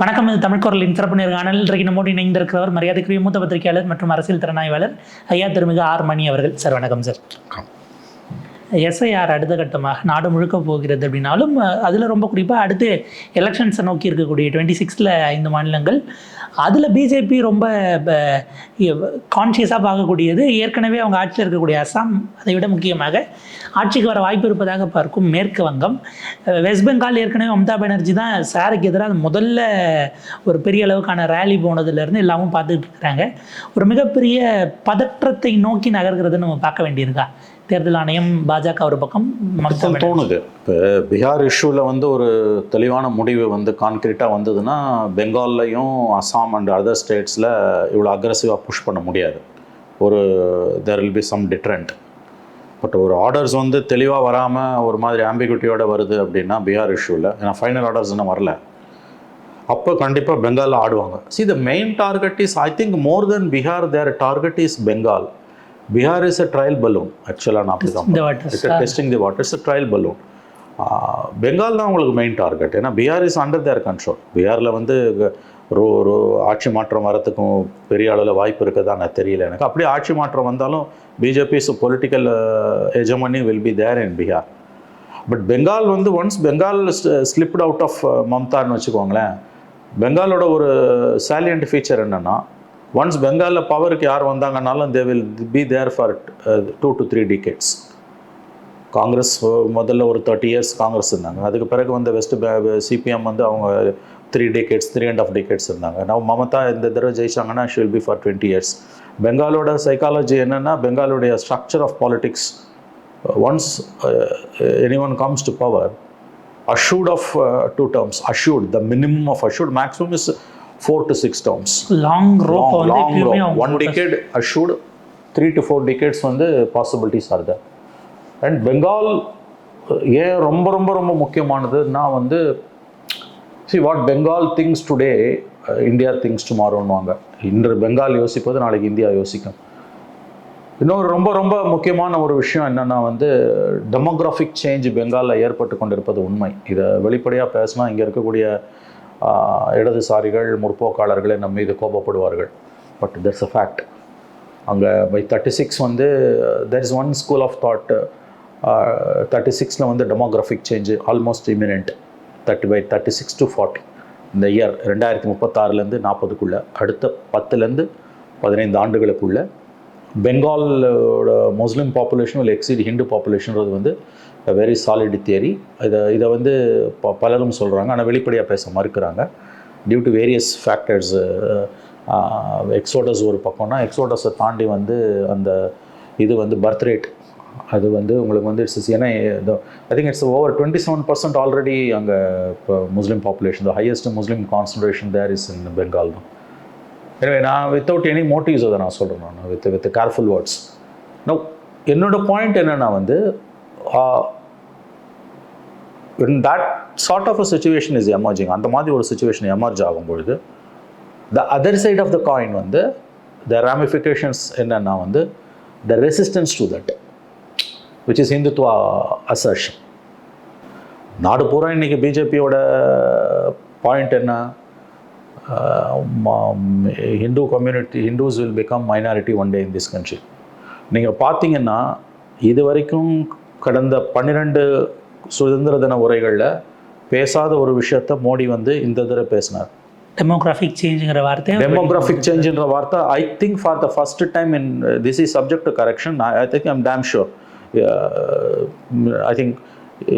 வணக்கம் இது தமிழ் குரலின் சிறப்பு நேர்காணல் இன்றைக்கு நம்மோடு இணைந்திருக்கிறவர் மரியாதைக்குரிய மூத்த பத்திரிகையாளர் மற்றும் அரசியல் திறனாய்வாளர் ஐயா திருமிகு ஆர் மணி அவர்கள். சார் வணக்கம் சார். எஸ்ஐஆர் அடுத்த கட்டமாக நாடு முழுக்க போகிறது அப்படின்னாலும் அதில் ரொம்ப குறிப்பாக அடுத்து எலெக்ஷன்ஸை நோக்கி இருக்கக்கூடிய டுவெண்ட்டி சிக்ஸில் ஐந்து மாநிலங்கள் அதில் பிஜேபி ரொம்ப கான்ஷியஸாக பார்க்கக்கூடியது. ஏற்கனவே அவங்க ஆட்சியில் இருக்கக்கூடிய அஸ்ஸாம் அதை விட முக்கியமாக ஆட்சிக்கு வர வாய்ப்பு இருப்பதாக பார்க்கும் மேற்கு வங்கம். வெஸ்ட் பெங்கால் ஏற்கனவே மம்தா பானர்ஜி தான் சாருக்கு எதிராக முதல்ல ஒரு பெரிய அளவுக்கான ரேலி போனதுலேருந்து எல்லாமும் பார்த்துக்கிட்டு இருக்கிறாங்க. ஒரு மிகப்பெரிய பதற்றத்தை நோக்கி நகர்கிறதுன்னு நம்ம பார்க்க வேண்டியிருக்கா? தேர்தல் ஆணையம் பாஜக ஒரு பக்கம் மக்கள் தோணுது. இப்போ பீகார் இஷ்யூவில் வந்து ஒரு தெளிவான முடிவு வந்து கான்க்ரீட்டாக வந்ததுன்னா பெங்கால்லையும் அஸ்ஸாம் அண்ட் அதர் ஸ்டேட்ஸில் இவ்வளோ அக்ரஸிவாக புஷ் பண்ண முடியாது. ஒரு there will be some deterrent but ஒரு ஆர்டர்ஸ் வந்து தெளிவாக வராமல் ஒரு மாதிரி ஆம்பிகுட்டியோட வருது அப்படின்னா பீகார் இஷ்யூவில் ஏன்னா ஃபைனல் ஆர்டர்ஸ் இன்னும் வரல. அப்போ கண்டிப்பாக பெங்காலில் ஆடுவாங்க. See the main target is I think more than Bihar their target is Bengal Bihar is a trial balloon ஆக்சுவலாக நான் அப்படி தான். Testing the waters trial balloon Bengal தான் உங்களுக்கு மெயின் டார்கெட் ஏன்னா Bihar is under their control பீகாரில் வந்து ஒரு ஒரு ஆட்சி மாற்றம் வரத்துக்கும் பெரிய அளவில் வாய்ப்பு இருக்குதா நான் தெரியல. எனக்கு அப்படியே ஆட்சி மாற்றம் வந்தாலும் BJP's political hegemony will be there in Bihar but Bengal வந்து once Bengal slipped out of மம்தான்னு வச்சுக்கோங்களேன் பெங்காலோட ஒரு சாலியன்ட் ஃபீச்சர் என்னென்னா ஒன்ஸ் பெங்காலில் பவருக்கு யார் வந்தாங்கன்னாலும் they will be there for two to three decades Congress முதல்ல ஒரு தேர்ட்டி இயர்ஸ் காங்கிரஸ் இருந்தாங்க. அதுக்கு பிறகு வந்து வெஸ்ட் சிபிஎம் வந்து அவங்க three decades three and half decades இருந்தாங்க. நான் மமதா இந்த தடவை ஜெயிச்சாங்கன்னா she'll will be for twenty years பெங்காலோட psychology என்னென்னா பெங்காலுடைய structure of politics once any one comes to power assured of two terms assured the minimum of assured maximum is four to six terms long rope long அவங்க one decade assured three to four decades வந்து possibilities are there and Bengal ஏன் ரொம்ப ரொம்ப ரொம்ப முக்கியமானதுன்னா வந்து see what Bengal things today India things டுமாரோன்னுவாங்க இன்று பெங்கால் யோசிப்பது நாளைக்கு இந்தியா யோசிக்கும். இன்னொரு ரொம்ப ரொம்ப முக்கியமான ஒரு விஷயம் என்னென்னா வந்து டெமோகிராஃபிக் சேஞ்ச் பெங்காலில் ஏற்பட்டு கொண்டிருப்பது உண்மை. இதை வெளிப்படையாக பேசினா இங்கே இருக்கக்கூடிய இடதுசாரிகள் முற்போக்காளர்கள் நம்ம மீது கோபப்படுவார்கள். பட் தட்ஸ் அ ஃபேக்ட் அங்கே பை தேர்ட்டி சிக்ஸ் வந்து there is one school of thought thirty சிக்ஸில் வந்து demographic change almost imminent thirty by thirty six to forty இந்த இயர் ரெண்டாயிரத்தி முப்பத்தாறுலேருந்து நாற்பதுக்குள்ளே அடுத்த பத்துலேருந்து பதினைந்து ஆண்டுகளுக்குள்ள பெங்காலோட முஸ்லீம் பாப்புலேஷன் இல்லை exceed ஹிந்து பாப்புலேஷன்றது வந்து வெரி சாலிட் தியரி இதை இதை வந்து ப பலரும் சொல்கிறாங்க ஆனால் வெளிப்படையாக பேச மறுக்கிறாங்க. Due to various factors exodus ஒரு பக்கம்னா எக்ஸோடஸை தாண்டி வந்து அந்த இது வந்து பர்த் ரேட் அது வந்து உங்களுக்கு வந்து இட்ஸ் ஏன்னா I think it's over twenty seven percent already அங்கே இப்போ Muslim population the highest Muslim concentration there is in Bengal தான். எனவே நான் வித்தவுட் எனி மோட்டிவ்ஸ் அதை நான் சொல்கிறேன் நான். With with careful words no என்னோடய பாயிண்ட் என்னென்னா வந்து in that sort of a situation is emerging அந்த மாதிரி ஒரு situation emerge ஆகும்பொழுது the other side of the coin வந்து த ராமிஃபிகேஷன்ஸ் என்னென்னா வந்து the resistance to that which is Hindutva assertion நாடு பூரா இன்னைக்கு பிஜேபியோட பாயிண்ட் என்ன? Hindu community Hindus will become minority one day in this country நீங்கள் பார்த்தீங்கன்னா இது வரைக்கும் கடந்த பன்னிரெண்டு சுதந்திர தின உரைகளில் பேசாத ஒரு விஷயத்த மோடி வந்து இந்த தடவை பேசினார். டெமோகிராஃபிக் சேஞ்சுங்கிற வார்த்தை. டெமோகிராஃபிக் சேஞ்சுன்ற வார்த்தை I think for the first time in this is subject to correction I think I'm damn sure I think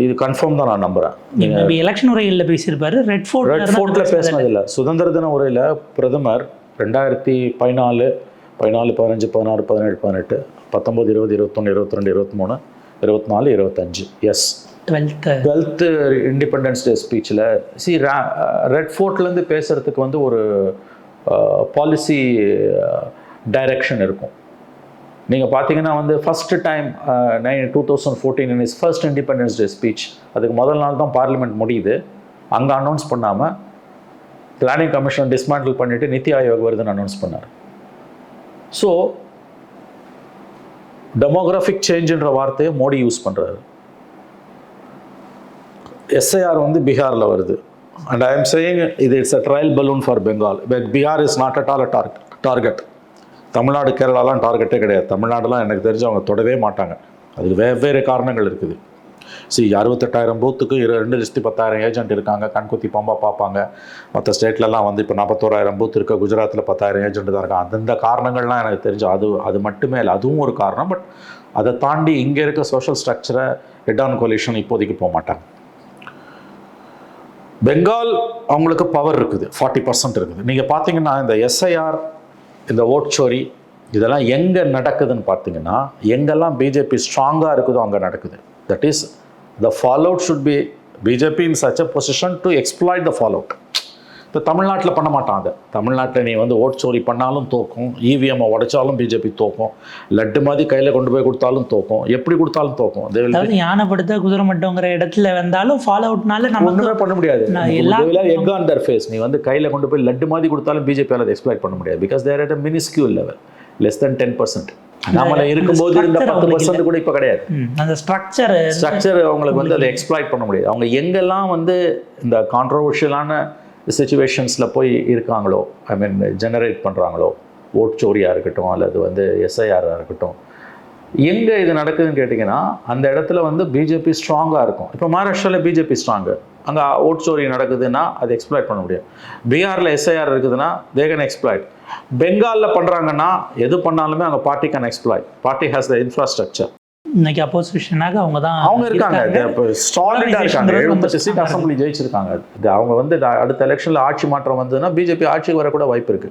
இது கன்ஃபார்ம் தான் நான் நம்புகிறேன் மேபி எலெக்ஷன் உரையில் பேசியிருப்பாரு. ரெட் ஃபோர்ட் ரெட் ஃபோர்ட்டில் பேசினதில்ல. சுதந்திர தின உரையில் பிரதமர் ரெண்டாயிரத்தி பதினாலு பதினாலு பதினஞ்சு பதினாறு பதினேழு பதினெட்டு பத்தொம்பது இருபது இருபத்தொன்று இருபத்தி ரெண்டு இருபத்தி மூணு இருபத்தி நாலு இருபத்தஞ்சு. Yes twelfth twelfth independence day ஸ்பீச்சில் சி ரெட் ஃபோர்ட்லேருந்து பேசுகிறதுக்கு வந்து ஒரு பாலிசி டைரக்ஷன் இருக்கும். நீங்கள் பார்த்தீங்கன்னா வந்து first time nine two thousand fourteen is first Independence Day speech அதுக்கு முதல் நாள் தான் பார்லிமெண்ட் முடியுது. அங்கே அனௌன்ஸ் பண்ணாமல் பிளானிங் கமிஷன் டிஸ்மேண்டில் பண்ணிவிட்டு நித்தி ஆயோக் வருதுன்னு அனௌன்ஸ் பண்ணார். ஸோ டெமோகிராஃபிக் சேஞ்சுன்ற வார்த்தையை மோடி யூஸ் பண்ணுறாரு எஸ்ஐஆர் வந்து பீகாரில் வருது. அண்ட் ஐ எம் சேயிங் இது it's a trial balloon for Bengal but Bihar is not at all a target target Tamil Nadu கேரளாலாம் டார்கெட்டே கிடையாது. தமிழ்நாடுலாம் எனக்கு தெரிஞ்சு அவங்க தொடவே மாட்டாங்க. அதுக்கு வெவ்வேறு காரணங்கள் இருக்குது. சி அறுபத்தெட்டாயிரம் பூத்துக்கு இரு ரெண்டு லட்சத்தி பத்தாயிரம் ஏஜென்ட் இருக்காங்க. கண்குத்தி பம்பா பார்ப்பாங்க. மற்ற ஸ்டேட்லலாம் வந்து இப்போ நாற்பத்தோராயிரம் பூத் இருக்க. குஜராத்தில் பத்தாயிரம் ஏஜென்ட் தான் இருக்காங்க. அந்தந்த காரணங்கள்லாம் எனக்கு தெரிஞ்சு அது அது மட்டுமே இல்லை. அதுவும் ஒரு காரணம். பட் அதை தாண்டி இங்கே இருக்க சோஷியல் ஸ்ட்ரக்சரை ஹெட் ஆன் கொலிஷன் இப்போதைக்கு போக மாட்டாங்க. பெங்கால் அவங்களுக்கு பவர் இருக்குது. ஃபார்ட்டி பர்சன்ட் இருக்குது. நீங்கள் பார்த்தீங்கன்னா இந்த எஸ்ஐஆர் இந்த ஓட்சோரி இதெல்லாம் எங்கே நடக்குதுன்னு பார்த்தீங்கன்னா எங்கெல்லாம் பிஜேபி ஸ்ட்ராங்காக இருக்குதோ அங்கே நடக்குது. That is the fallout should be BJP in such a position to exploit the fallout இப்போ தமிழ்நாட்டில் பண்ண மாட்டான் அதை. தமிழ்நாட்டில் நீ வந்து ஓட் சோரி பண்ணாலும் தோக்கும் இவிஎம்மை உடைச்சாலும் பிஜேபி தோக்கும் லட்டு மாதிரி கையில் கொண்டு போய் கொடுத்தாலும் தோக்கும் எப்படி கொடுத்தாலும் தோக்கும்? அதாவது யானைப்படுத்த குதிரை மட்டுங்கிற இடத்துல வந்தாலும் ஃபாலோ அவுட்னால நமக்கு ஒன்றுமே பண்ண முடியாது. எக் ஆன் தர் ஃபேஸ் நீ வந்து கையில் கொண்டு போய் லட்டு மாதிரி கொடுத்தாலும் பிஜேபியால் அதை எக்ஸ்ப்ளாய்ட் பண்ண முடியாது. Because they're at a minuscule level less than ten percent நம்மள இருக்கும்போது இருந்த பத்து பர்சன்ட் கூட இப்போ கிடையாது. அந்த ஸ்ட்ரக்சர் ஸ்ட்ரக்சர் அவங்களுக்கு வந்து அதை எக்ஸ்ப்ளாய்ட் பண்ண முடியாது. அவங்க எங்கெல்லாம் வந்து இந்த கான்ட்ரவர்ஷியலான சுச்சுவேஷன்ஸில் போய் இருக்காங்களோ ஐ மீன் ஜெனரேட் பண்ணுறாங்களோ ஓட் சோரியாக இருக்கட்டும் அல்லது வந்து எஸ்ஐஆராக இருக்கட்டும் எங்கே இது நடக்குதுன்னு கேட்டிங்கன்னா அந்த இடத்துல வந்து பிஜேபி ஸ்ட்ராங்காக இருக்கும். இப்போ மகாராஷ்டிராவில் பிஜேபி ஸ்ட்ராங்கு அங்கே ஓட் சோரி நடக்குதுன்னா அதை எக்ஸ்ப்ளாய்ட் பண்ண முடியும். பீகாரில் எஸ்ஐஆர் இருக்குதுன்னா தே கேன் எக்ஸ்ப்ளாய்ட் பெங்காலில் பண்ணுறாங்கன்னா எது பண்ணாலுமே அங்கே party can exploit party has the infrastructure இன்னைக்கு அப்போசிஷனாக அவங்க தான் அவங்க இருக்காங்க. இப்போ ஸ்டாலிடா இருக்காங்க. Polarization எழுபத்தெட்டு ரொம்ப சீட் அசம்பிளி ஜெயிச்சிருக்காங்க. அவங்க வந்து அடுத்த எலெக்ஷனில் ஆட்சி மாற்றம் வந்ததுன்னா பிஜேபி ஆட்சிக்கு வரக்கூட வாய்ப்பு இருக்கு.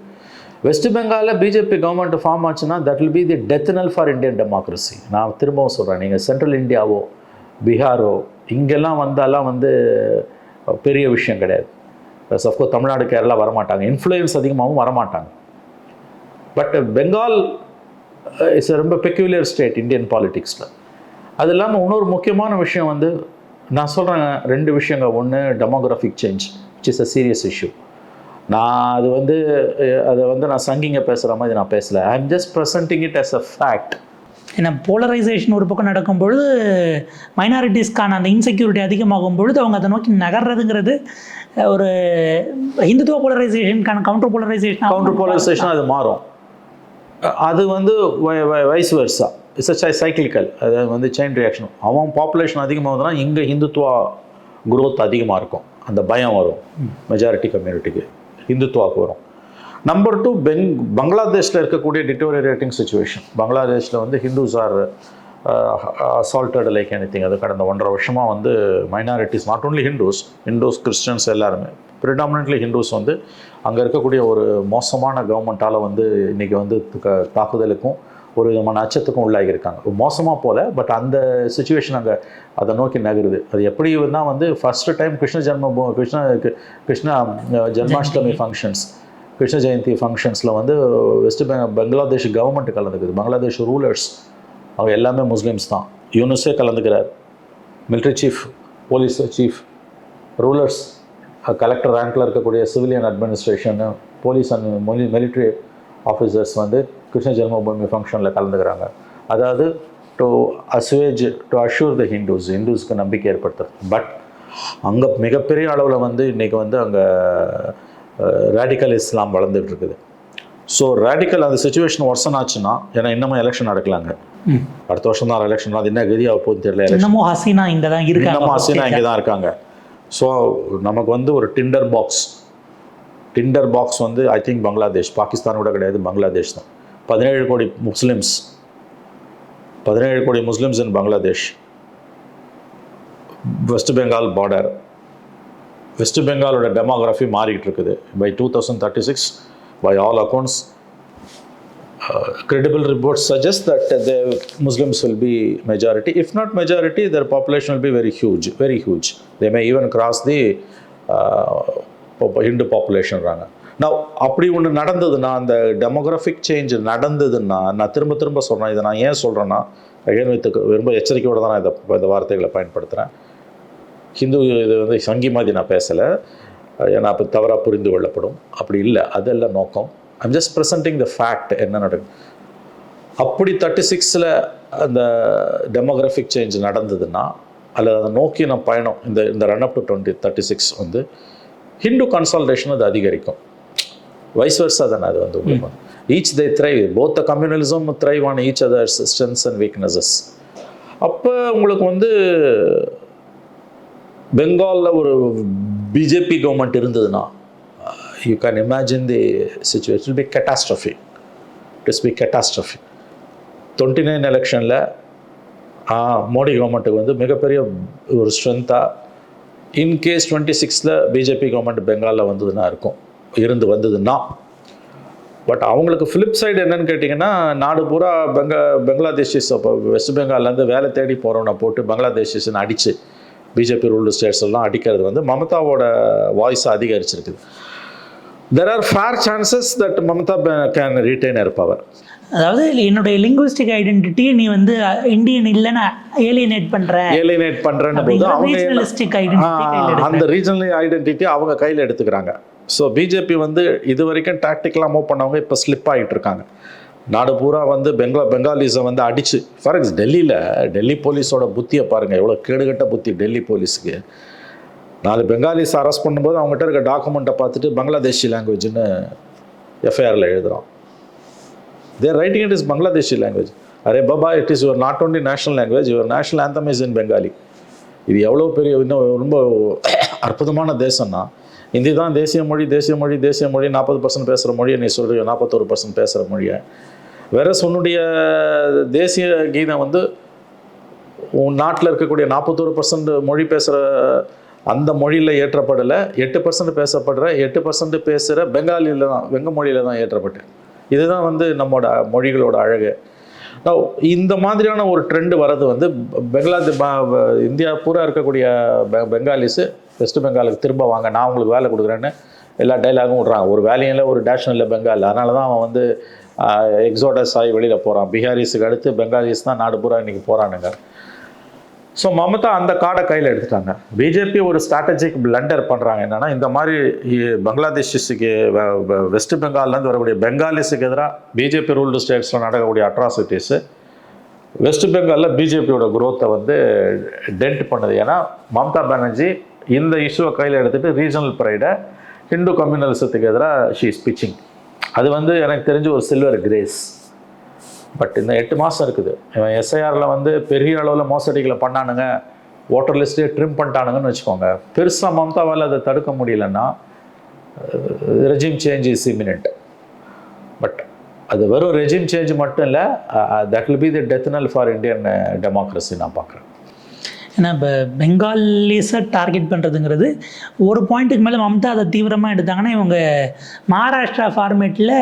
வெஸ்ட் பெங்காலில் பிஜேபி கவர்மெண்ட் ஃபார்ம் ஆச்சுன்னா that will be the death knell for Indian democracy நான் திரும்பவும் சொல்கிறேன் நீங்கள் சென்ட்ரல் இந்தியாவோ பீகாரோ இங்கெல்லாம் வந்தாலாம் வந்து பெரிய விஷயம் கிடையாது. சப்கோஸ் தமிழ்நாடு கேரளா வரமாட்டாங்க. இன்ஃப்ளூயன்ஸ் அதிகமாகவும் வரமாட்டாங்க. பட் பெங்கால் இட்ஸ் ரொம்ப பெக்யூலியர் ஸ்டேட் இந்தியன் பாலிட்டிக்ஸில் அது இல்லாமல் இன்னொரு முக்கியமான விஷயம் வந்து நான் சொல்கிறேன் ரெண்டு விஷயங்க ஒன்று demographic change which is a serious issue நான் அது வந்து அதை வந்து நான் சங்கிங்க பேசுகிற மாதிரி நான் பேசல. I am just presenting it as a fact ஏன்னா போலரைசேஷன் ஒரு பக்கம் நடக்கும் பொழுது மைனாரிட்டிஸ்க்கான அந்த இன்செக்யூரிட்டி அதிகமாகும் பொழுது அவங்க அதை நோக்கி நகர்றதுங்கிறது ஒரு இந்துத்துவ போலரைசேஷனுக்கான கவுண்டர் போலரைசேஷன் கவுண்டர் போலரைசேஷன் அது மாறும். அது வந்து vice versa it's a cyclical அது வந்து செயின் ரியாக்ஷன் அவன் பாப்புலேஷன் அதிகமாகுதுன்னா இங்கே இந்துத்துவா growth அதிகமாக இருக்கும். அந்த பயம் வரும். மெஜாரிட்டி கம்யூனிட்டிக்கு இந்துத்துவாக்கு வரும் நம்பர் டூ பெங் பங்களாதேஷில் இருக்கக்கூடிய டிட்டோரியேட்டிங் சுச்சுவேஷன் பங்களாதேஷில் வந்து Hindus are assaulted like any thing அது கடந்த ஒன்றரை வருஷமாக வந்து minorities not only Hindus Hindus Christians எல்லாருமே. ப்ரிடாமினென்ட்லி ஹிந்துஸ் வந்து அங்கே இருக்கக்கூடிய ஒரு மோசமான கவர்மெண்ட்டால் வந்து இன்றைக்கி வந்து க- தாக்குதலுக்கும் ஒரு விதமான அச்சத்துக்கும் உள்ளாகியிருக்காங்க. மோசமாக போல பட் அந்த சுச்சுவேஷன் அங்கே அதை நோக்கி நகருது. அது எப்படி தான் வந்து first time Krishna Janma Krishna Krishna Krishna Janmashtami functions Krishna Jayanti ஃபங்க்ஷன்ஸில் வந்து வெஸ்ட் பெங்க பங்களாதேஷ் கவர்மெண்ட் கலந்துக்குது. பங்களாதேஷ் ரூலர்ஸ் அவங்க எல்லாமே முஸ்லீம்ஸ் தான். யூனுஸே கலந்துக்கிறார். Military chief police chief rulers collector ரேங்கில் இருக்கக்கூடிய சிவிலியன் அட்மினிஸ்ட்ரேஷனு போலீஸ் அண்ட் மொழி மிலிட்ரி ஆஃபீஸர்ஸ் வந்து கிருஷ்ண ஜென்மபூமி ஃபங்க்ஷனில் கலந்துக்கிறாங்க. அதாவது to assuage to assure the Hindus ஹிந்துஸ்க்கு நம்பிக்கை ஏற்படுத்துறது. பட் அங்கே மிகப்பெரிய அளவில் வந்து இன்றைக்கி வந்து அங்கே ரேடிக்கல் இஸ்லாம் வளர்ந்துட்டு இருக்குது ஸோ ரேடிக்கல் அந்த சுச்சுவேஷன் ஒர்சன் ஆச்சுன்னா ஏன்னா இன்னமும் எலெக்ஷன் நடக்கலாங்க. அடுத்த வருஷம் தான் எலெக்ஷன் அது என்ன கதியாக போகுதுன்னு தெரியல இன்னமும் ஹசீனா இங்கே தான் இருக்காங்க. இன்னமும் ஹசீனா இங்கே தான் இருக்காங்க. ஸோ நமக்கு வந்து ஒரு டிண்டர் பாக்ஸ் டிண்டர் பாக்ஸ் வந்து ஐ திங்க் பங்களாதேஷ் பாகிஸ்தான் கூட கிடையாது பங்களாதேஷ் தான். பதினேழு கோடி முஸ்லிம்ஸ் பதினேழு கோடி Muslims in Bangladesh West Bengal border West பெங்காலோட demography மாறிக்கிட்டு இருக்குது by two thousand thirty six by all accounts credible reports suggest that uh, the Muslims will be majority. If not majority, their population will be very huge, very huge. They may even cross the uh, pop- Hindu population. ராங்க நான் அப்படி ஒன்று நடந்ததுன்னா அந்த demographic change நடந்ததுன்னா நான் திரும்ப திரும்ப சொல்கிறேன் இதை நான் ஏன் சொல்கிறேன்னா அகைன் வித் ரொம்ப எச்சரிக்கையோடு தான் நான் இதை இந்த வார்த்தைகளை பயன்படுத்துகிறேன் ஹிந்து இது வந்து சங்கி மாதிரி நான் பேசலை. ஏன்னா அப்போ தவறாக புரிந்து கொள்ளப்படும். அப்படி இல்லை அதெல்லாம் நோக்கம். I'm just presenting the fact என்ன நடக்கும் அப்படி தேர்ட்டி சிக்ஸில் அந்த டெமோகிராஃபிக் சேஞ்ச் நடந்ததுன்னா அல்லது அதை நோக்கி நான் பயணம் இந்த இந்த run up to twenty thirty six வந்து ஹிந்து கன்சால்டேஷன் அது அதிகரிக்கும். வைஸ் வர்ஸா தானே அது வந்து உங்களுக்கு? Each they thrive both the communalism thrive on each other strengths and weaknesses அப்போ உங்களுக்கு வந்து பெங்காலில் ஒரு பிஜேபி கவர்மெண்ட் இருந்ததுன்னா you can imagine the situation be catastrophe it's be catastrophe twenty nine எலெக்ஷனில் மோடி கவர்மெண்ட்டுக்கு வந்து மிகப்பெரிய ஒரு ஸ்ட்ரென்த்தாக இன்கேஸ் டுவெண்ட்டி சிக்ஸில் பிஜேபி கவர்மெண்ட் பெங்காலில் வந்ததுன்னா இருக்கும். இருந்து வந்ததுன்னா. பட் அவங்களுக்கு ஃபிலிப் சைடு என்னன்னு கேட்டிங்கன்னா நாடு பூரா பெங்க பங்களாதேஷிஸ் அப்போ வெஸ்ட் பெங்கால்லேருந்து வேலை தேடி போகிறவனை போட்டு பங்களாதேஷிஸ்ன்னு அடித்து பிஜேபி ரூல்டு ஸ்டேட்ஸ் எல்லாம் அடிக்கிறது வந்து மமதாவோட voice அதிகரிச்சிருக்குது. There are fair chances that Mamata can retain power அதாவது என்னுடைய லிங்குவிஸ்டிக் ஐடென்டிட்டி நீ வந்து இந்தியன் இல்லைன்னு ஏலியனேட் பண்ற. ஏலினேட் பண்ணுறேன்னு போது அவங்க அந்த ரீஜனல் ஐடென்டிட்டி அவங்க கையில் எடுத்துக்கிறாங்க. ஸோ பிஜேபி வந்து இது வரைக்கும் டாக்டிக்கலாக மூவ் பண்ணவங்க இப்போ ஸ்லிப் ஆகிட்டு இருக்காங்க நாடு பூரா வந்து பெங்கா பெங்காலிஸை வந்து அடிச்சு. ஃபார் எக்ஸ் டெல்லியில் டெல்லி போலீஸோட புத்தியை பாருங்கள் எவ்வளோ கேடுகட்ட புத்தி டெல்லி போலீஸுக்கு. நாலு பெங்காலிஸ் அரெஸ்ட் பண்ணும்போது அவங்ககிட்ட இருக்க டாக்குமெண்ட்டை பார்த்துட்டு பங்களாதேஷி லாங்குவேஜ்னு எஃப்ஐஆரில் எழுதுகிறோம் they're writing it is Bangladeshi language array Baba it is your not only national language your national anthem is in Bengali இது எவ்வளோ பெரிய இன்னும் ரொம்ப அற்புதமான தேசம்னா இந்தி தான் தேசிய மொழி தேசிய மொழி தேசிய மொழி நாற்பது பர்சன்ட் பேசுகிற மொழியை நீ சொல்கிற நாற்பத்தோரு பர்சன்ட் பேசுகிற மொழியை. வேற உன்னுடைய தேசிய கீதம் வந்து உன் நாட்டில் இருக்கக்கூடிய நாற்பத்தோரு பர்சன்ட் மொழி பேசுகிற அந்த மொழியில் ஏற்றப்படலை எட்டு பர்சன்ட் பேசப்படுற எட்டு பர்சன்ட் பேசுகிற பெங்காலியில் தான் வெங்க மொழியில் தான் ஏற்றப்பட்டு இதுதான் வந்து நம்மளோட மொழிகளோட அழகு. இந்த மாதிரியான ஒரு ட்ரெண்டு வர்றது வந்து பெங்களாதே இந்தியா பூரா இருக்கக்கூடிய பெ பெங்காலிஸு வெஸ்ட் பெங்காலுக்கு திரும்ப வாங்க. நான் உங்களுக்கு வேலை கொடுக்குறேன்னு எல்லா டைலாகும் விட்றாங்க. ஒரு வேலையும் இல்லை ஒரு டேஷன் இல்லை பெங்கால் அதனால தான் அவன் வந்து எக்ஸோடஸ் ஆகி வெளியில் போகிறான் பீகாரிஸுக்கு அடுத்து பெங்காலிஸ் தான் நாடு பூரா இன்றைக்கி போகிறானுங்க ஸோ மமதா அந்த கார்டை கையில் எடுத்துட்டாங்க. பிஜேபி ஒரு ஸ்ட்ராட்டஜிக் பிளண்டர் பண்ணுறாங்க என்னன்னா இந்த மாதிரி பங்களாதேஷிஸுக்கு வெஸ்ட் பெங்கால்லேருந்து வரக்கூடிய பெங்காலிஸுக்கு எதிராக பிஜேபி ரூல்டு ஸ்டேட்ஸில் நடக்கக்கூடிய அட்ராசிட்டிஸு வெஸ்ட் பெங்காலில் பிஜேபியோட குரோத்தை வந்து டென்ட் பண்ணுது. ஏன்னா மம்தா பானர்ஜி இந்த இஷ்யூவை கையில் எடுத்துகிட்டு ரீஜனல் ப்ரைடை ஹிந்து கம்யூனலிசத்துக்கு எதிராக ஷீ ஸ்பீச்சிங் அது வந்து எனக்கு தெரிஞ்ச ஒரு சில்வர் கிரேஸ் பட் இந்த எட்டு மாதம் இருக்குது. இவன் எஸ்ஐஆரில் வந்து பெரிய அளவில் மோசடிகளை பண்ணானுங்க. ஓட்டர் லிஸ்ட்டே ட்ரிம் பண்ணிட்டானுங்கன்னு வச்சுக்கோங்க. பெருசாக மம்தாவால் அதை தடுக்க முடியலன்னா regime change is imminent but அது வெறும் ரெஜிம் சேஞ்ச் மட்டும் இல்லை that will be the death knell for Indian democracy நான் பார்க்குறேன். ஏன்னா இப்போ பெங்காலிஸை டார்கெட் பண்ணுறதுங்கிறது ஒரு பாயிண்ட்டுக்கு மேலே மம்தா அதை தீவிரமாக எடுத்தாங்கன்னா இவங்க மகாராஷ்டிரா ஃபார்மேட்டில்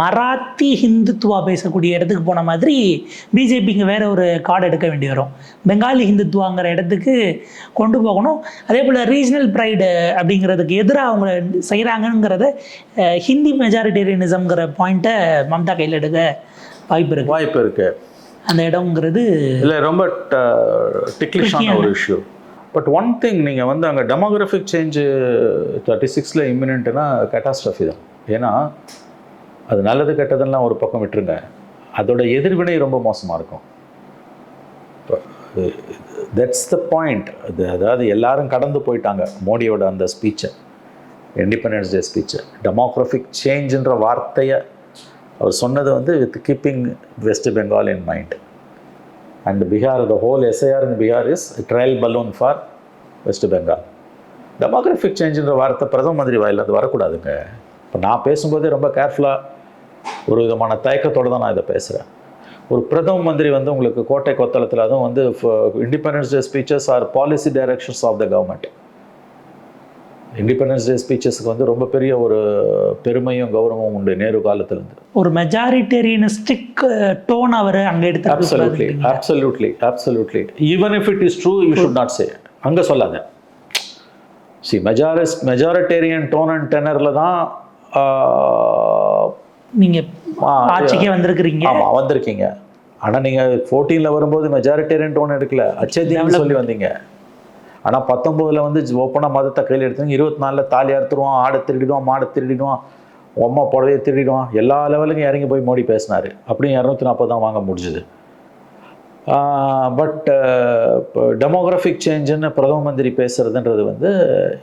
மராத்தி ஹிந்துத்துவா பேசக்கூடிய இடத்துக்கு போன மாதிரி பிஜேபிக்கு வேற ஒரு கார்டு எடுக்க வேண்டி வரும். பெங்காலி ஹிந்துத்துவாங்கிற இடத்துக்கு கொண்டு போகணும். அதே போல் ரீஜனல் ப்ரைடு அப்படிங்கிறதுக்கு எதிராக அவங்க செய்கிறாங்கங்கிறத ஹிந்தி மெஜாரிட்டேரியனிசம்ங்கிற பாயிண்ட்டை மம்தா கையில் எடுக்க வாய்ப்பு இருக்குது வாய்ப்பு இருக்குது அந்த இடம்ங்கிறது இல்லை ரொம்ப டிக்லிஷான ஒரு இஷ்யூ பட் ஒன் திங் நீங்கள் வந்து அங்கே டெமோகிராஃபிக் சேஞ்சு தேர்ட்டி சிக்ஸில் இம்மினண்ட்னா கேட்டாஸ்ட்ரஃபி தான். ஏன்னா அது நல்லது கெட்டதெல்லாம் ஒரு பக்கம் விட்டுருங்க. அதோட எதிர்வினை ரொம்ப மோசமாக இருக்கும். தட்ஸ் த பாயிண்ட் அது அதாவது எல்லாரும் கடந்து போயிட்டாங்க. மோடியோட அந்த ஸ்பீச்சை இண்டிபெண்டன்ஸ் டே ஸ்பீச்சை டெமோக்ராஃபிக் சேஞ்சுன்ற வார்த்தையை அவர் சொன்னது வந்து with keeping West Bengal in mind and Bihar the whole SIR in Bihar is trial balloon for West Bengal demographic சேஞ்சுன்ற வார்த்தை பிரதம மந்திரி வாயில அது வரக்கூடாதுங்க. இப்போ நான் பேசும்போதே ரொம்ப கேர்ஃபுல்லாக ஒரு விதமான தயக்கத்தோடு தான் நான் இதை பேசுகிறேன் ஒரு பிரதம மந்திரி வந்து உங்களுக்கு கோட்டை கொத்தளத்தில் அதுவும் வந்து Independence Day speeches are policy directions of the government Independence Day ஸ்பீச்சஸ்க்கு வந்து ரொம்ப பெரிய ஒரு பெருமையும் கௌரவமும் உண்டு நேரு காலத்துலேருந்து. ஒரு மெஜாரிட்டேரியனிஸ்டிக் டோன் அவர் அங்கே எடுத்து absolutely absolutely even if it is true you should not say அங்க சொல்லாத. See majorist majoritarian tone and tenorல தான் ஆஹ், நீங்க ஆ, ஆட்சிக்கே வந்திருக்கிறீங்க. ஆமா வந்திருக்கீங்க. ஆனா நீங்க 14ல வரும்போது மெஜாரிட்டேரியன் டோன் எடுக்கல. அச்சேதின்னு சொல்லி வந்தீங்க. ஆனா பத்தொன்பதுல வந்து ஓப்பனா மதத்தை கையில் எடுத்தீங்க இருபத்தி நாலுல தாலி அறுத்துருவான் ஆடை திருடிடுவான் மாடை திருடிடுவான் அம்மா புடவையை திருடிடுவான். எல்லா லெவலுக்கும் இறங்கி போய் மோடி பேசினாரு. அப்படியும் இரநூத்தி நாற்பது தான் வாங்க முடிஞ்சுது. பட் இப்போ டெமோகிராஃபிக் சேஞ்சுன்னு பிரதம மந்திரி பேசுறதுன்றது வந்து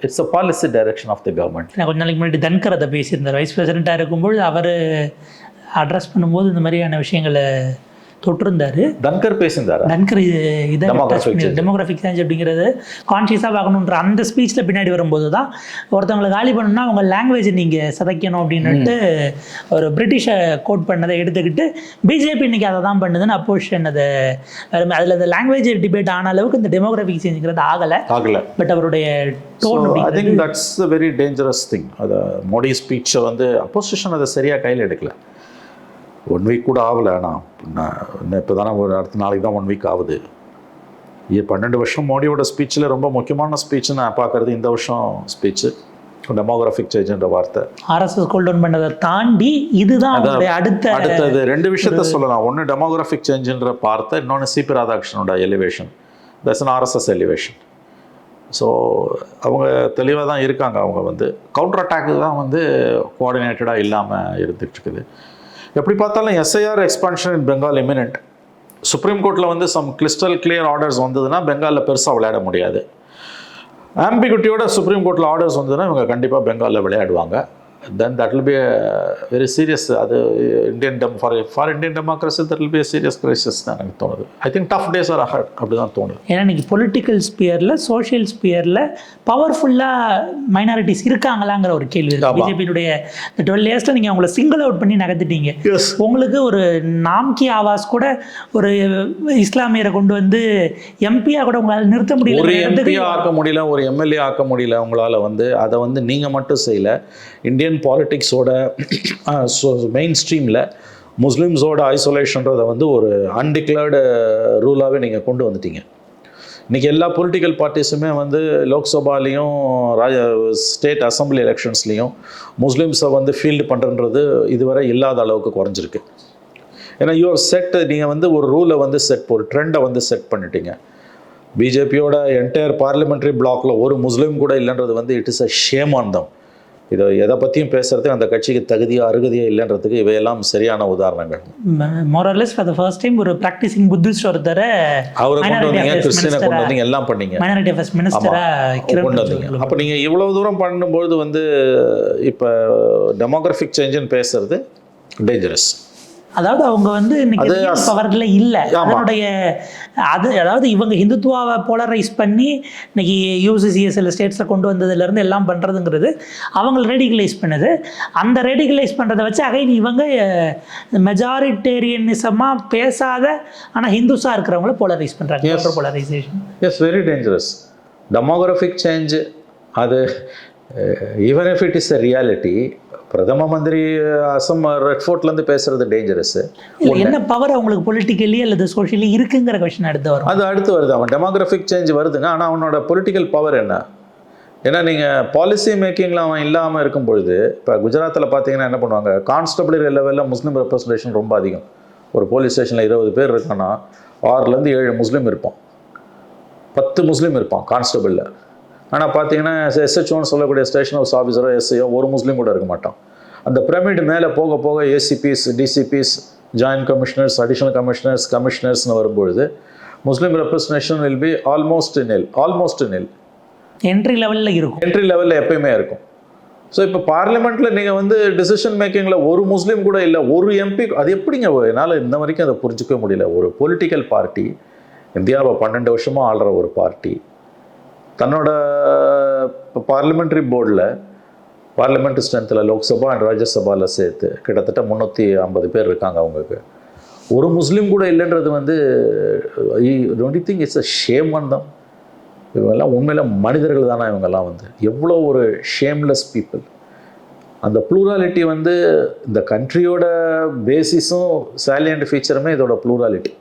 it's a policy direction of the government நான் கொஞ்ச நாளைக்கு முன்னாடி தன்கர் அதை பேசியிருந்தார். வைஸ் பிரசிடெண்ட்டாக இருக்கும்போது அவர் அட்ரஸ் பண்ணும்போது இந்த மாதிரியான விஷயங்களை தொட்டிருந்தாரு. தன்கர் பேசியிருந்தாரா? தன்கர் இது. டெமோகிராஃபிக் சேஞ்ச் அப்படிங்கிறது கான்ஷியஸாக பார்க்கணுன்ற அந்த ஸ்பீச்சில் பின்னாடி வரும்போது தான் ஒருத்தவங்களை காலி பண்ணணும்னா அவங்க லாங்குவேஜை நீங்கள் சிதைக்கணும் அப்படின்னுட்டு ஒரு பிரிட்டிஷை கோட் பண்ணதை எடுத்துக்கிட்டு பிஜேபி இன்னைக்கு அதை தான் பண்ணுதுன்னு அப்போஷன் அதை அதில் இந்த லாங்குவேஜ் டிபேட் ஆன அளவுக்கு இந்த டெமோகிராஃபிக் சேஞ்சுங்கிறது ஆகலை. ஆகல. பட் அவருடைய tone I think that's very dangerous thing அதை மோடி ஸ்பீச்சை வந்து அப்போசிஷன் அதை சரியாக கையில் எடுக்கல. ஒன் வீக் கூட ஆகலை. ஆனால் நான் இப்போ தானே ஒரு அடுத்த நாளைக்கு தான் ஒன் வீக் ஆகுது. இது பன்னெண்டு வருஷம் மோடியோட ஸ்பீச்சில் ரொம்ப முக்கியமான ஸ்பீச் நான் பார்க்குறது இந்த வருஷம் ஸ்பீச்சு டெமோகிராஃபிக் சேஞ்சுன்ற வார்த்தை. ஆர்எஸ்எஸ் கோல் டவுன் பண்ணதை தாண்டி இதுதான் அடுத்த அடுத்தது ரெண்டு விஷயத்த சொல்லலாம். ஒன்று டெமோகிராஃபிக் சேஞ்சுன்ற வார்த்தை இன்னொன்று CP ராதாகிருஷ்ணனோட elevation that's an RSS elevation so அவங்க தெளிவாக தான் இருக்காங்க. அவங்க வந்து கவுண்டர் அட்டாக்கு தான் வந்து கோஆர்டினேட்டடாக இல்லாமல் இருந்துட்டு இருக்குது. எப்படி பார்த்தாலும் SIR expansion in Bengal imminent supreme கோர்ட்டில் வந்து சம் கிறிஸ்டல் கிளியர் ஆர்டர்ஸ் வந்ததுன்னா பெங்காலில் பெருசாக விளையாட முடியாது. ஆம்பிகுட்டியோட சுப்ரீம் கோர்ட்டில் ஆர்டர்ஸ் வந்ததுன்னா இவங்க கண்டிப்பாக பெங்காலில் விளையாடுவாங்க. Then that will be very serious அது Indian டெம் for for Indian democracy that will be serious crisis தான் எனக்கு தோணுது I think tough days are ahead அப்படி தான் தோணுது. ஏன்னா இன்னைக்கு பொலிட்டிக்கல் ஸ்பியரில் சோஷியல் ஸ்பியரில் பவர்ஃபுல்லாக மைனாரிட்டிஸ் இருக்காங்களாங்கிற ஒரு கேள்வி ஆமா. பிஜேபியினுடைய இந்த டுவெல் இயர்ஸில் நீங்கள் அவங்கள சிங்கிள் அவுட் பண்ணி நகர்த்திட்டீங்க. உங்களுக்கு ஒரு நாம்கி ஆவாஸ் கூட ஒரு இஸ்லாமியரை கொண்டு வந்து எம்பியாக கூட உங்களால் நிறுத்த முடியல. ஒரு எம்பி ஆக்க முடியல ஒரு எம்எல்ஏ ஆக்க முடியல உங்களால் வந்து அதை வந்து நீங்கள் மட்டும் செய்யல. இந்தியன் பாலிட்டிக்ஸோட மெயின் ஸ்ட்ரீமில் முஸ்லீம்ஸோட ஐசோலேஷன்றதை வந்து ஒரு அன்டிக்ளேர்டு ரூலாகவே நீங்கள் கொண்டு வந்துட்டீங்க. இன்றைக்கி எல்லா பொலிட்டிக்கல் பார்ட்டிஸுமே வந்து லோக்சபாலையும் ராஜ ஸ்டேட் அசம்பிளி எலெக்ஷன்ஸ்லேயும் முஸ்லீம்ஸை வந்து ஃபீல்டு பண்ணுறது இதுவரை இல்லாத அளவுக்கு குறைஞ்சிருக்கு. ஏன்னா யூஆர் செட் நீங்கள் வந்து ஒரு ரூலை வந்து செட் ஒரு ட்ரெண்டை வந்து செட் பண்ணிட்டீங்க. பிஜேபியோட என்டையர் பார்லிமெண்ட்ரி பிளாக்ல ஒரு முஸ்லீம் கூட இல்லைன்றது வந்து இட் இஸ் அ ஷேமாந்தம் இதை எதை பற்றியும் பேசுறதுக்கு அந்த கட்சிக்கு தகுதியோ அருகதையோ இல்லைன்றதுக்கு இவையெல்லாம் சரியான உதாரணங்கள். Morales for the first time ஒரு ப்ராக்டிசிங் புத்திஸ்ட் ஒருத்தரை அவரை கொண்டு வந்தீங்க கிறிஸ்டினை கொண்டு வந்தீங்க எல்லாம் பண்ணீங்க. மைனாரிட்டி அஃபேர்ஸ் மினிஸ்டராக கொண்டு வந்தீங்க. அப்போ நீங்கள் இவ்வளவு தூரம் பண்ணும்பொழுது வந்து இப்போ டெமோகிராஃபிக் சேஞ்சுன்னு பேசுறது டேஞ்சரஸ் அதாவது அவங்க வந்து இன்னைக்கு பவர்ல இல்ல. அதனுடைய அது அதாவது இவங்க ஹிந்துத்துவாவை போலரைஸ் பண்ணி இன்னைக்கு யூசிசிஎஸ்எல் ஸ்டேட்ஸை கொண்டு வந்ததுல இருந்து எல்லாம் பண்றதுங்கிறது அவங்கள ரேடிகலைஸ் பண்ணுது. அந்த ரேடிகலைஸ் பண்றதை வச்சு அகைன் இவங்க மெஜாரிட்டேரியனிசமா பேசாத ஆனா ஹிந்துஸா இருக்கிறவங்கள போலரைஸ் பண்றாங்க. Polarisation is very dangerous demographic change அது even if it is a reality பிரதம மந்திரி அசம் ரெட் ஃபோர்ட்லேருந்து பேசுறது டேஞ்சரஸ் என்ன பவர் அவங்களுக்கு பொலிட்டிக்கலி அல்லது சோஷியலி இருக்குங்கிற கொஸ்டின் அடுத்து வரும்? அது அடுத்து வருது. அவன் டெமோகிராஃபிக் சேஞ்ச் வருதுங்க ஆனால் அவனோட பொலிட்டிக்கல் பவர் என்ன? ஏன்னா நீங்கள் பாலிசி மேக்கிங்கில் அவன் இல்லாமல் இருக்கும் பொழுது இப்போ குஜராத்தில் பார்த்தீங்கன்னா என்ன பண்ணுவாங்க? கான்ஸ்டபிள் லெவலில் முஸ்லீம் ரெப்ரஸன்டேஷன் ரொம்ப அதிகம். ஒரு போலீஸ் ஸ்டேஷனில் இருபது பேர் இருக்கான்னா ஆறுலேருந்து ஏழு முஸ்லீம் இருப்பான். பத்து முஸ்லீம் இருப்பான் கான்ஸ்டபிளில் ஆனால் பார்த்தீங்கன்னா எஸ்ஹெச்ஓன்னு சொல்லக்கூடிய ஸ்டேஷன் ஹவுஸ் ஆஃபீஸரோ எஸ்ஐயோ ஒரு முஸ்லீம் கூட இருக்க மாட்டான். அந்த பிரமிட் மேலே போக போக ACPs DCPs joint commissioners additional commissioners கமிஷனர்ஸ்னு வரும்பொழுது Muslim representation will be almost nil almost nil entry லெவல்ல இருக்கும். என்ட்ரி லெவலில் எப்பயுமே இருக்கும். ஸோ இப்போ பார்லிமெண்ட்டில் நீங்கள் வந்து டிசிஷன் மேக்கிங்கில் ஒரு முஸ்லீம் கூட இல்லை ஒரு எம்பி அது எப்படிங்க என்னால் இன்ன வரைக்கும் அதை புரிஞ்சிக்க முடியல. ஒரு பொலிட்டிக்கல் பார்ட்டி இந்தியாவை பன்னெண்டு வருஷமாக ஆள்ற ஒரு பார்ட்டி தன்னோட பார்லிமெண்ட்ரி போர்டில் பார்லிமெண்ட் ஸ்ட்ரென்த்தில் லோக்சபா அண்ட் ராஜ்யசபாவில் சேர்த்து கிட்டத்தட்ட முந்நூற்றி ஐம்பது பேர் இருக்காங்க அவங்களுக்கு. ஒரு முஸ்லீம் கூட இல்லைன்றது வந்து don't think it's a shame தான் இவங்கெல்லாம் உண்மையில் மனிதர்கள் தானே இவங்கெல்லாம் வந்து. எவ்வளோ ஒரு ஷேம்லெஸ் பீப்புள் அந்த ப்ளூராலிட்டி வந்து இந்த கண்ட்ரியோட பேசிஸும் சேலியண்ட் ஃபீச்சருமே இதோட ப்ளூராலிட்டி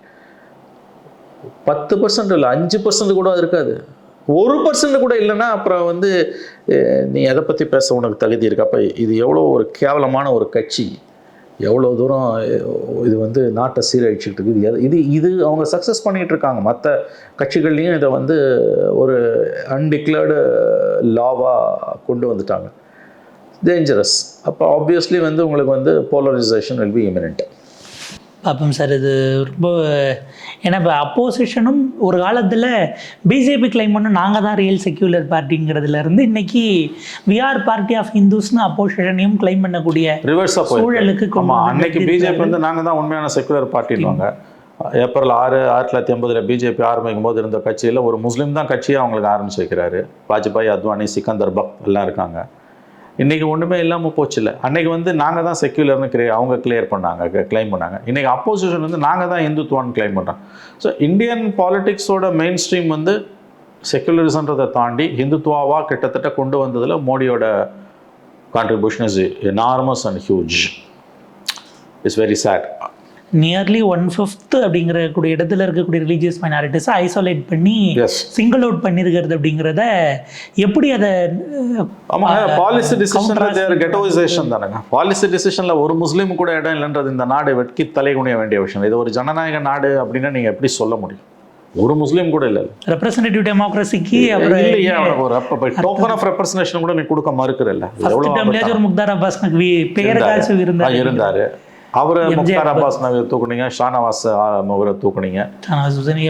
பத்து பர்சன்ட் இல்லை அஞ்சு பர்சன்ட் கூட இருக்காது. ஒரு பர்சன்ட் கூட இல்லைன்னா அப்புறம் வந்து நீ எதை பற்றி பேச உனக்கு தகுதி இருக்கு? அப்போ இது எவ்வளோ ஒரு கேவலமான ஒரு கட்சி. எவ்வளோ தூரம் இது வந்து நாட்டை சீரழிச்சிட்டு இருக்குது. இது இது அவங்க சக்ஸஸ் பண்ணிகிட்டு இருக்காங்க. மற்ற கட்சிகள்லேயும் இதை வந்து ஒரு அன்டிக்ளேர்டு லாவாக கொண்டு வந்துட்டாங்க. டேஞ்சரஸ் அப்போ ஆப்வியஸ்லி வந்து உங்களுக்கு வந்து போலரைசேஷன் வில் பி இமினண்ட் பார்ப்போம் சார். இது ரொம்ப ஏன்னா இப்போ அப்போசிஷனும் ஒரு காலத்தில் பிஜேபி கிளைம் பண்ண நாங்கள் தான் ரியல் செக்யூலர் பார்ட்டிங்கிறதுல இருந்து இன்னைக்கு விஆர் பார்ட்டி ஆஃப் ஹிந்துஸ்னு அப்போசிஷனையும் கிளைம் பண்ணக்கூடிய ரிவர்ஸாக சூழலுக்கு அன்னைக்கு பிஜேபி வந்து நாங்கள் தான் உண்மையான செக்குலர் பார்ட்டின்வாங்க ஏப்ரல் ஆறு ஆயிரத்தி தொள்ளாயிரத்தி எண்பதில் பிஜேபி ஆரம்பிக்கும் போது இருந்த கட்சியில் ஒரு முஸ்லீம் தான் கட்சியை அவங்களுக்கு ஆரம்பிச்சு வைக்கிறாரு. வாஜ்பாய் அத்வானி சிக்கந்தர் பக் எல்லாம் இருக்காங்க. இன்றைக்கி ஒன்றுமே இல்லாமல் போச்சுல அன்றைக்கி வந்து நாங்கள் தான் செக்யூலர்னு கிளியர் அவங்க கிளியர் பண்ணாங்க கிளைம் பண்ணாங்க. இன்றைக்கி அப்போசிஷன் வந்து நாங்கள் தான் இந்துத்துவான்னு கிளைம் பண்ணுறோம் ஸோ இந்தியன் பாலிட்டிக்ஸோட மெயின் ஸ்ட்ரீம் வந்து செக்குலரிசன்றதை தாண்டி ஹிந்துத்துவாவா கிட்டத்தட்ட கொண்டு வந்ததில் மோடியோட contribution is enormous and huge it's very sad nearly one fifth அப்படிங்கிற கூடிய இடத்துல இருக்கக்கூடிய ரிலீஜியஸ் மைனாரிட்டிஸை ஐசோலேட் பண்ணி சிங்கிள் அவுட் பண்ணியிருக்கிறது அப்படிங்கிறத எப்படி அதை ஆமாங்க பாலிசி டிசிஷன் கெட்டோவைசேஷன் தானேங்க. பாலிசி டிசிஷனில் ஒரு முஸ்லீம் கூட இடம் இல்லைன்றது இந்த நாடு வெட்கி தலைகுனிய வேண்டிய விஷயம். இது ஒரு ஜனநாயக நாடு அப்படின்னா நீங்கள் எப்படி சொல்ல முடியும்? ஒரு முஸ்லீம் கூட இல்லை. ரெப்ரசன்டேட்டிவ் டெமோக்ரஸிக்கு டோக்கன் ஆஃப் ரெப்ரசன்டேஷன் கூட நீ கொடுக்க மறுக்கிறல்ல. முக்தார் அப்பாஸ் இருந்தார். இருந்தாரு. அவரு முக்தார் அப்பாஸ் நகர் தூக்குனீங்க ஷானவாஸ் அவரை தூக்குனீங்க.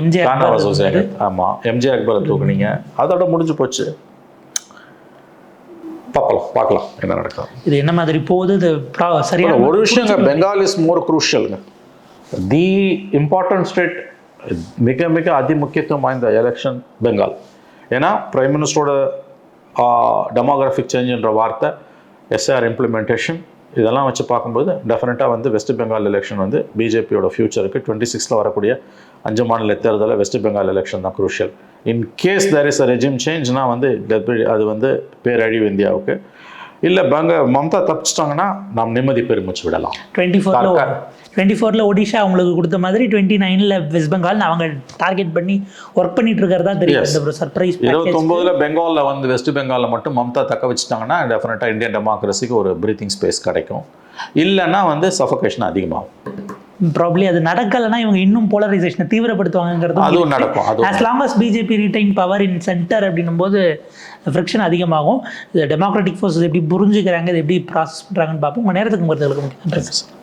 எம்ஜிஆர் ஷானவாஸ் ஹுசேன் ஆமா எம்ஜே அக்பரை தூக்குனீங்க. அதோட முடிஞ்சு போச்சு. பார்க்கலாம் பார்க்கலாம் என்ன நடக்கும் இது என்ன மாதிரி போகுது? சரியான ஒரு விஷயங்க பெங்கால் இஸ் மோர் குரூஷியலுங்க தி இம்பார்ட்டன்ட் ஸ்டேட் மிக மிக அதி முக்கியத்துவம் வாய்ந்த எலெக்ஷன் பெங்கால் ஏன்னா பிரைம் மினிஸ்டரோட டெமோகிராஃபிக் சேஞ்சுன்ற வார்த்தை எஸ்ஆர் இம்ப்ளிமெண்டேஷன் இதெல்லாம் வச்சு பார்க்கும்போது டெஃபினட்டாக வந்து வெஸ்ட் பெங்கால் எலெக்ஷன் வந்து பிஜேபியோட ஃபியூச்சருக்கு டுவெண்ட்டி சிக்ஸில் வரக்கூடிய அஞ்சு மாநில தேர்தலில் வெஸ்ட் பெங்கால் எலெக்ஷன் தான் crucial in case there is a regime சேஞ்ச்னா வந்து definitely அது வந்து பேரழிவு இந்தியாவுக்கு. இல்லை பெங்க மம்தா தப்பிச்சிட்டாங்கன்னா நாம் நிம்மதி பெருமிச்சு விடலாம். டுவெண்ட்டி ஃபோரில் டுவெண்ட்டி ஃபோரில் ஒடிஷா அவங்களுக்கு கொடுத்த மாதிரி டுவெண்ட்டி நைனில் வெஸ்ட் பெங்கால் அவங்க டார்கெட் பண்ணி ஒர்க் பண்ணிட்டு இருக்கிறதா தெரியும். இந்த சர்ப்ரைஸ் இருபத்தொம்போதுல பெங்காலில் வந்து வெஸ்ட் பெங்காலில் மட்டும் மம்தா தக்க வச்சுட்டாங்கன்னா டெஃபினட்டாக இந்தியன் டெமோக்ரஸிக்கு ஒரு பிரீத்திங் ஸ்பேஸ் கிடைக்கும். இல்லைன்னா வந்து சஃபகேஷன் அதிகமாகும். ப்ராப்ளி அது நடக்கலைன்னா இவங்க இன்னும் போலரைசேஷனை தீவிரப்படுத்துவாங்கிறது அதுவும் நடக்கும் as long as BJP retain power in centre அப்படின்னும் போது ஃப்ரிக்ஷன் அதிகமாகும். டெமோக்ராட்டிக் ஃபோர்ஸஸ் எப்படி புரிஞ்சுக்கிறாங்க இது எப்படி ப்ராசஸ் பண்ணுறாங்கன்னு பார்ப்போம். உங்கள் நேரத்துக்கு மருத்துவர்களுக்கு முக்கியம்